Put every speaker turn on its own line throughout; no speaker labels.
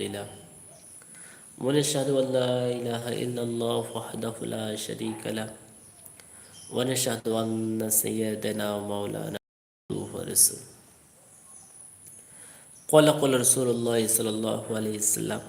لله ونشهد أن لا إله إلا الله وحده لا شريك له ونشهد أن سيدنا مولانا ورسول قال قال رسول الله صلى الله عليه وسلم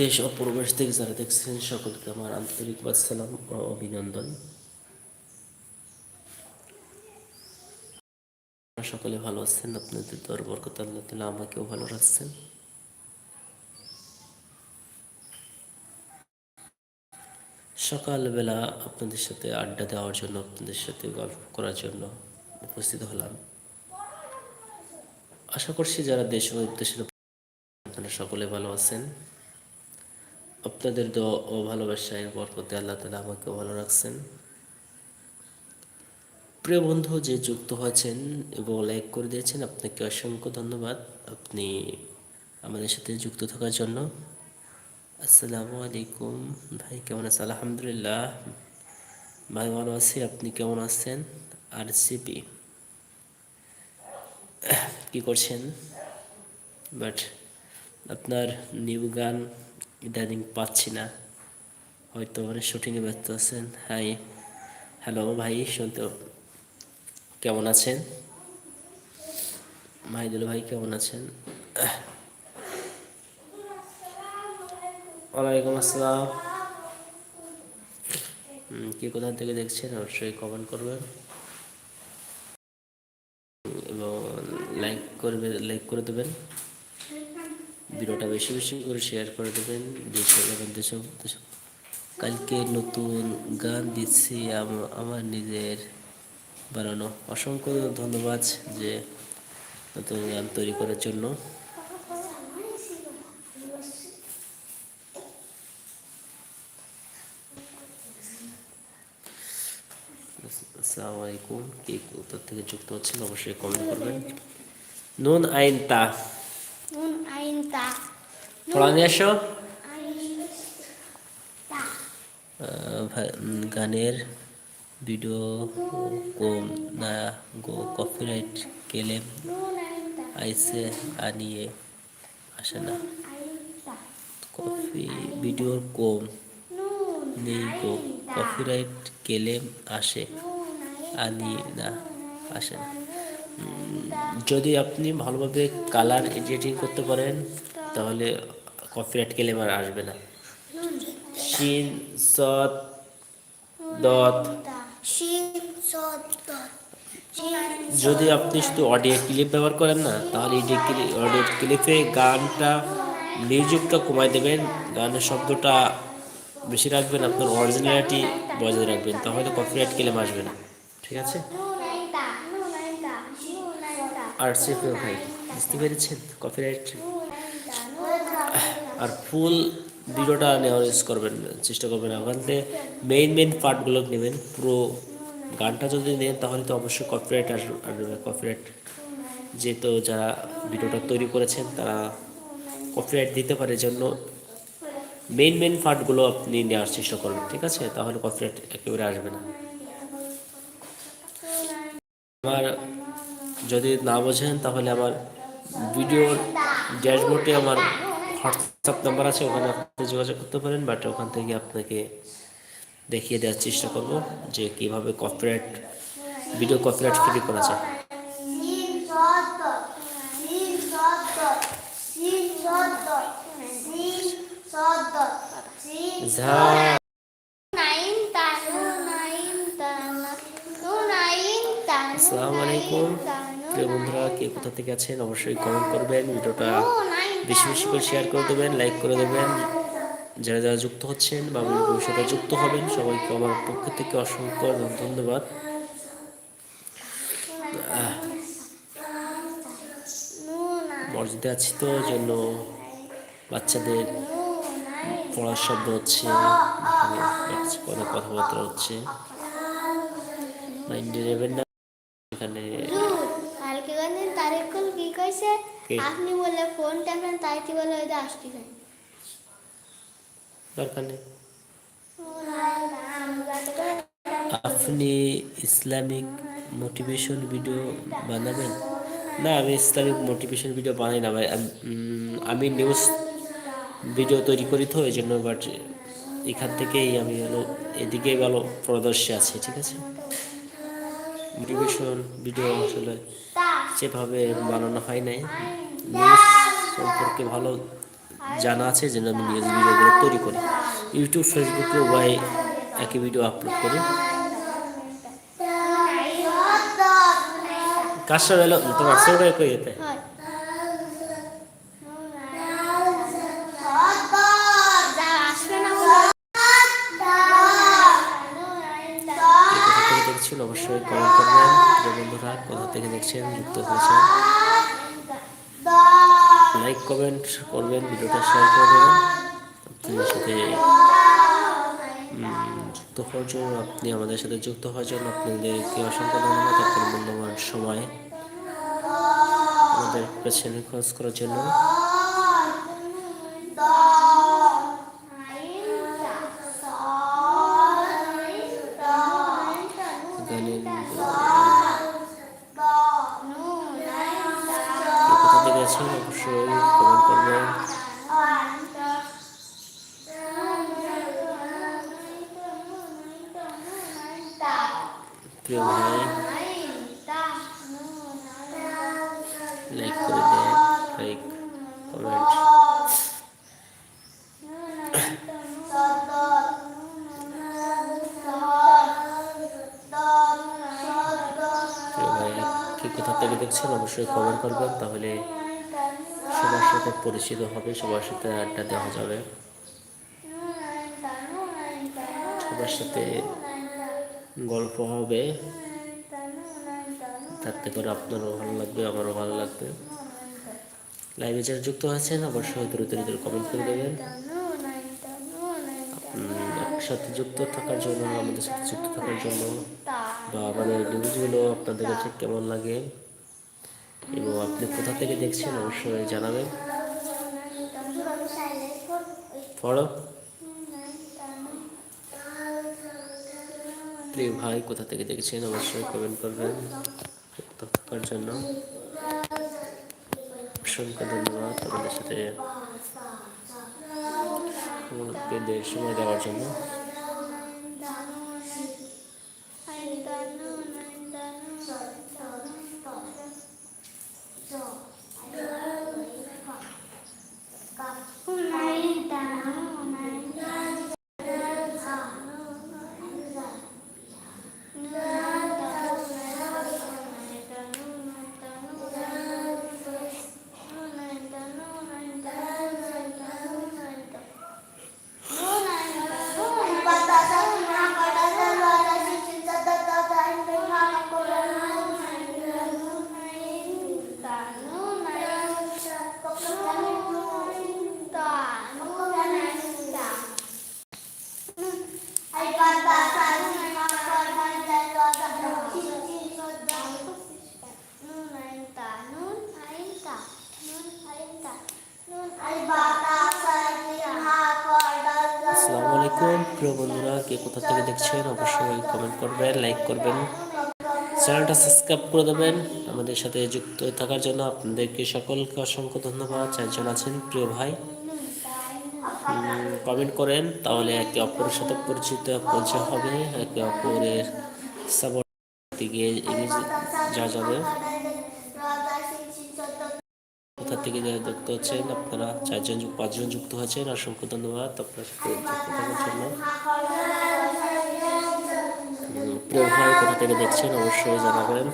দেশ ও প্রবেশ থেকে যারা দেখছেন সকলকে আমার আন্তরিক সালাম ও অভিনন্দন সকলে ভালো আছেন, আপনাদের দর বরকত আল্লাহ তালা আমাকেও ভালো রাখছেন। সকালবেলা আপনাদের সাথে আড্ডা দেওয়ার জন্য, আপনাদের সাথে গল্প করার জন্য উপস্থিত হলাম। আশা করছি যারা দেশ ও উদ্দেশ্যে আপনারা সকলে ভালো আছেন। আপনাদের দোয়া ও ভালোবাসায় বরকতে আল্লাহ তালা আমাকেও ভালো রাখছেন। প্রিয় বন্ধু যে যুক্ত হয়েছেন এবং লাইক করে দিয়েছেন, আপনাকে অসংখ্য ধন্যবাদ। আপনি আমাদের সাথে যুক্ত থাকার জন্য। আসসালামু আলাইকুম। ভাই, কেমন আছেন? আলহামদুলিল্লাহ। ভাই, ভালো আছি। আপনি কেমন আছেন? আর সিপি কি করছেন? বাট আপনার নিউ গান ইদানিং পাচ্ছি না। হয়তো মানে শুটিংয়ে ব্যস্ত আছেন। হাই, হ্যালো ভাই, শুনতে কেমন আছেন? মাহিদুল ভাই কেমন আছেন? ওয়ালাইকুম আসসালাম। কি কোথা থেকে দেখছেন? অবশ্যই কমেন্ট করবেন। এবং লাইক করবে লাইক করে দেবেন। ভিডিওটা বেশি বেশি করে শেয়ার করে দেবেন। দেশ এবং দেশ কালকে নতুন গান দিচ্ছি আমার নিজের বানানো। অসংখ্য ধন্যবাদ যে নতুন গান তৈরি করার জন্য। আসসালামু আলাইকুম কে থেকে যুক্ত হচ্ছেন অবশ্যই কমেন্ট করবেন। নুন আইন তা
নুন আইন তা
পড়া নিয়ে আসো গানের ভিডিও কম না গো কপিরাইট কেলেম আইসে আনিয়ে আসে না। কপি ভিডিওর কম নেই গো কপিরাইট কেলেম আসে
নুন আইন
আনি না আসে না। যদি আপনি ভালোভাবে কালার এডিটিং করতে পারেন, তাহলে কপিরাইট কেলেম আর আসবে না। শিন সৎ দত যদি আপনি শুধু অডিও ক্লিপ ব্যবহার করেন না, তাহলে অডিও ক্লিপ গানটা মিউজিকটা কমাই দেবেন। গানের শব্দটা বেশি রাখবেন, আপনার অরিজিনালিটি বজায় রাখবেন। তাহলে কপিরাইট ক্লেম আসবে না। ঠিক আছে? আর সেফে ভাই বুঝতে পেরেছেন? কপিরাইট আর ফুল ভিডিওটা নেওয়ার ইউজ করবেন, চেষ্টা করবেন ওখান থেকে মেইন মেইন পার্টগুলো নেবেন। পুরো গানটা যদি নেন, তাহলে তো অবশ্যই কপিরাইট আসবে কপিরাইট যেহেতু যারা ভিডিওটা তৈরি করেছেন, তারা কপিরাইট দিতে পারে জন্য মেইন মেইন পার্টগুলো আপনি নেওয়ার চেষ্টা করবেন ঠিক আছে? তাহলে কপিরাইট একেবারে আসবে না। আমার যদি না বোঝেন, তাহলে আমার ভিডিওর ড্যাশবোর্ডে আমার হোয়াটসঅ্যাপ নাম্বার আছে, ওখানে আপনি যোগাযোগ করতে পারেন বাট ওখান থেকে আপনাকে দেখিয়ে দেওয়ার চেষ্টা করব যে কীভাবে কপিরাইট ভিডিও কপিরাইট ফ্রি করা যায়। আসসালামু আলাইকুম প্রিয় বন্ধুরা, কে কোথা থেকে আছেন, অবশ্যই কমেন্ট করবেন। ভিডিওটা বেশি বেশি করে শেয়ার করে দেবেন লাইক করে দেবেন। যারা যারা যুক্ত হচ্ছেন বা ভবিষ্যতে যুক্ত হবেন, সবাইকে আমার পক্ষ থেকে অসংখ্য ধন্যবাদ। মসজিদে আছি তো জন্য বাচ্চাদের পড়ার শব্দ হচ্ছে কথাবার্তা হচ্ছে। মাইন্ডে না, এখানে
তারিখ কুল কি কইছে? আপনি বলে ফোন টেপেন তাইতে বলে ওই আসতে
দরকার নেই। আপনি ইসলামিক মোটিভেশন ভিডিও বানাবেন?
না আমি ইসলামিক মোটিভেশন ভিডিও বানাই না ভাই। আমি নিউজ ভিডিও তৈরি করি তো এই জন্য বাট এখান থেকেই আমি হলো এদিকেই ভালো প্রদর্শী আছে ঠিক আছে? মোটিভেশন ভিডিও আসলে সেভাবে বানানো হয় নাই। নিউজ সম্পর্কে ভালো জানা আছে যেন আমি নিউজ ভিডিওগুলো তৈরি করি। ইউটিউব ফেসবুকে ওয়াই একই ভিডিও আপলোড করি। সাথে তোমার কই থেকে দেখছেন অবশ্যই কমেন্ট কোথা থেকে দেখছেন যুক্ত হয়েছেন লাইক কমেন্ট করবেন, ভিডিওটা শেয়ার করে দেবেন। আপনাদের সাথে যুক্ত হওয়ার জন্য, আপনি আমাদের সাথে যুক্ত হওয়ার জন্য আপনাদেরকে অসংখ্য ধন্যবাদ আপনার মূল্যবান সময়। আমাদের পেছনে খরচ করার জন্য। প্রিয় লাইক করে দেন লাইক কমেন্ট কোথা থেকে দেখছেন? অবশ্যই কমেন্ট করবেন, তাহলে সবার সাথে পরিচিত হবে, সবার সাথে আড্ডা দেওয়া যাবে। সবার সাথে গল্প হবে। তাতে করে আপনারও ভালো লাগবে, আমারও ভালো লাগবে। লাইভে যারা যুক্ত আছেন, অবশ্যই দ্রুত দ্রুত কমেন্ট করে দেবেন। একসাথে যুক্ত থাকার জন্য, আমাদের সাথে যুক্ত থাকার জন্য, বা আমাদের নিউজগুলো আপনাদের কাছে কেমন লাগে, এবং আপনি কোথা থেকে দেখছেন, অবশ্যই জানাবেন। পড়ো প্রিয় ভাই, কোথা থেকে দেখেছেন অবশ্যই কমেন্ট করবেন। যুক্ত জন্য অসংখ্য ধন্যবাদ আমাদের সাথে। সময় দেওয়ার জন্য। কে কোথা থেকে দেখছেন, অবশ্যই কমেন্ট করবেন লাইক করবেন চ্যানেলটা সাবস্ক্রাইব করে দেবেন। আমাদের সাথে যুক্ত থাকার জন্য আপনাদেরকে সকলকে অসংখ্য ধন্যবাদ। চারজন আছেন, প্রিয় ভাই। কমেন্ট করেন, তাহলে একে অপরের সাথে পরিচিত পরিচয় হবে, একে অপরের সাপোর্ট দিকে এগিয়ে যাওয়া যাবে। কোথা থেকে যুক্ত হচ্ছেন, আপনারা চারজন পাঁচজন যুক্ত হয়েছেন অসংখ্য ধন্যবাদ আপনার সাথে যুক্ত থাকার জন্য। উম, ভাই কোথা থেকে দেখছেন অবশ্যই জানাবেন।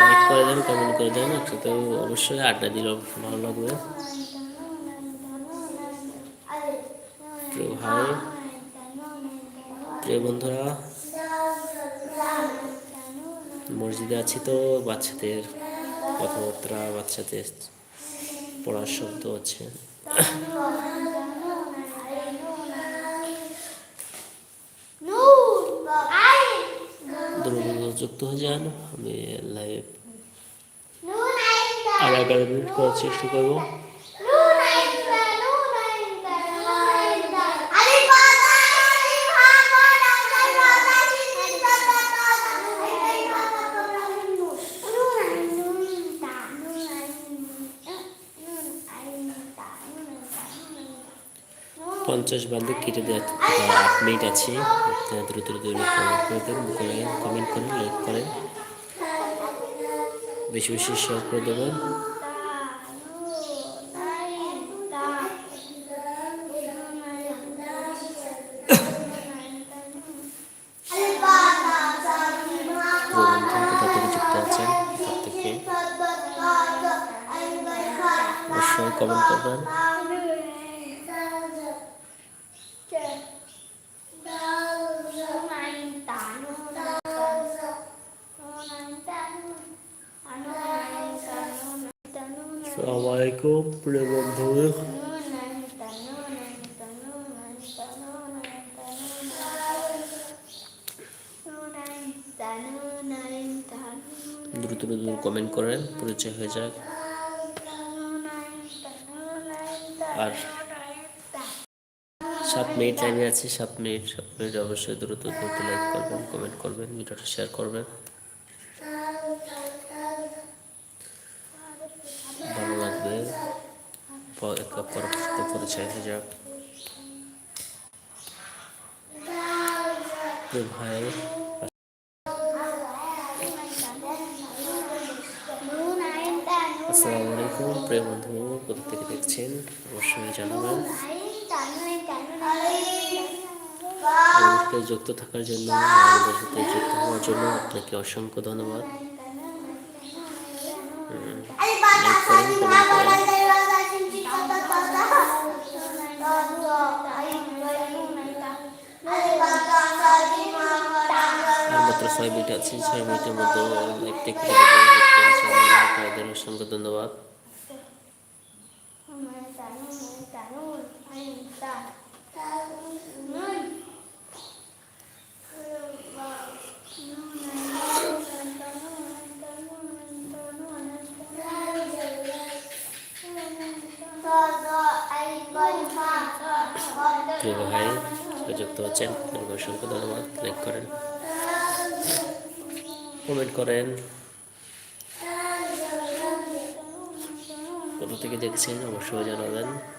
লাইক করে দেন কমেন্ট করে দেন একসাথে অবশ্যই আড্ডা দিলেও ভালো লাগবে। প্রিয় ভাই প্রিয় বন্ধুরা মসজিদে আছি তো বাচ্চাদের কথাবার্তা বাচ্চাদের পড়ার শব্দ হচ্ছে দ্রুত যুক্ত হয়ে যান। আমি লাইভ এগারো মিনিট করার চেষ্টা করব। পঞ্চাশ বান্ধে কেটে দেওয়া আট মিনিট আছে। আপনারা দ্রুত দ্রুত কমেন্ট করে কমেন্ট করেন লাইক করেন। বেশি বেশি শেয়ার করে দেবেন। অবশ্যই কমেন্ট করবেন। আলাইকুম, প্রিয় বন্ধু। দ্রুত দ্রুত কমেন্ট করেন, পরিচয় হয়ে যাক। আর সাত মিনিট লাইনে আছে, সাত মিনিট সাত মিনিট অবশ্যই দ্রুত দ্রুত লাইক করবেন কমেন্ট করবেন, ভিডিওটা শেয়ার করবেন। যাক। ভাই, আসসালামু আলাইকুম। প্রিয় বন্ধু, কোথা থেকে দেখছেন? অবশ্যই জানাবেন। যুক্ত থাকার জন্য, আমাদের সাথে যুক্ত হওয়ার জন্য আপনাকে অসংখ্য ধন্যবাদ। ছয় মিনিট আছে, ছয় মিনিটের মধ্যে আপনাদের অসংখ্য ধন্যবাদ। প্রিয় ভাই যুক্ত হচ্ছেন অসংখ্য ধন্যবাদ। লাইক করেন। কমেন্ট করেন। কোথা থেকে দেখছেন? অবশ্যই জানাবেন।